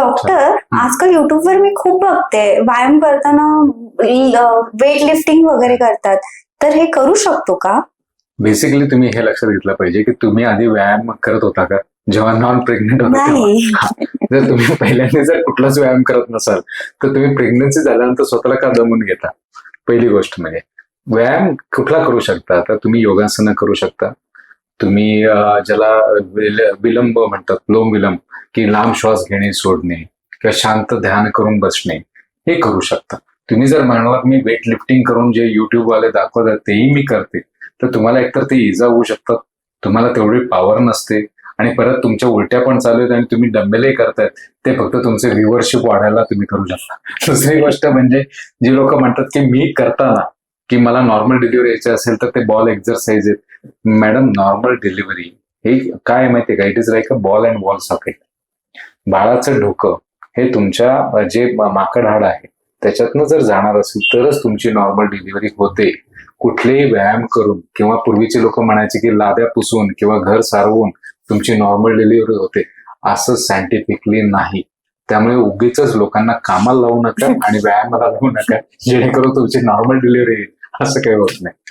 Doctor आजकाल YouTube वर मी खूप बघते. व्यायाम करताना वेट लिफ्टिंग वगैरे करतात. तर हे करू शकतो का? बेसिकली तुम्ही हे लक्षात घेतलं पाहिजे की तुम्ही आधी व्यायाम करत होता का? जेव्हा नॉन प्रेग्नेंट होता तेव्हा? जर तुम्ही पहिल्यांदा जर कुठलाच व्यायाम करत नसाल तर तुम्ही प्रेग्नन्सी झाल्यानंतर स्वतःला का दमून घेता? पहिली गोष्ट म्हणजे व्यायाम कुठला करू शकता? तर तुम्ही योगासनं करू शकता. तुम्ही ज्याला विल- विलंब म्हणतात लोम विलंब की लांब श्वास घेणे सोडणे किंवा शांत ध्यान करून बसणे हे करू शकता. तुम्ही जर म्हणालात मी वेट लिफ्टिंग करून जे युट्यूबवाले दाखवतात तेही मी करते. तर तुम्हाला एकतर ते इजा होऊ शकतात. तुम्हाला तेवढी पॉवर नसते. आणि परत तुमच्या उलट्या पण चालू आहेत आणि तुम्ही डंबेलही करतायत. ते फक्त तुमचे व्ह्युअरशिप वाढायला तुम्ही करू शकता. दुसरी गोष्ट म्हणजे जी लोक म्हणतात की मी करताना की मला नॉर्मल डिलिव्हरी यायची असेल तर ते बॉल एक्झरसाइज आहेत. मॅडम नॉर्मल डिलिव्हरी हे काय माहिती माहितीये का? It is like a ball and wall socket बाळाचं डोकं हे तुमच्या जे माकड हाड आहे त्याच्यातनं जर जाणार असेल तरच तुमची नॉर्मल डिलिव्हरी होते. कुठलेही व्यायाम करून किंवा पूर्वीचे लोक म्हणायचे की लाद्या पुसून किंवा घर सारवून तुमची नॉर्मल डिलिव्हरी होते असं सायंटिफिकली नाही. त्यामुळे उगीच लोकांना कामाला लावू नका आणि व्यायामाला लावू नका जेणेकरून तुमची नॉर्मल डिलिव्हरी असं काही होत नाही.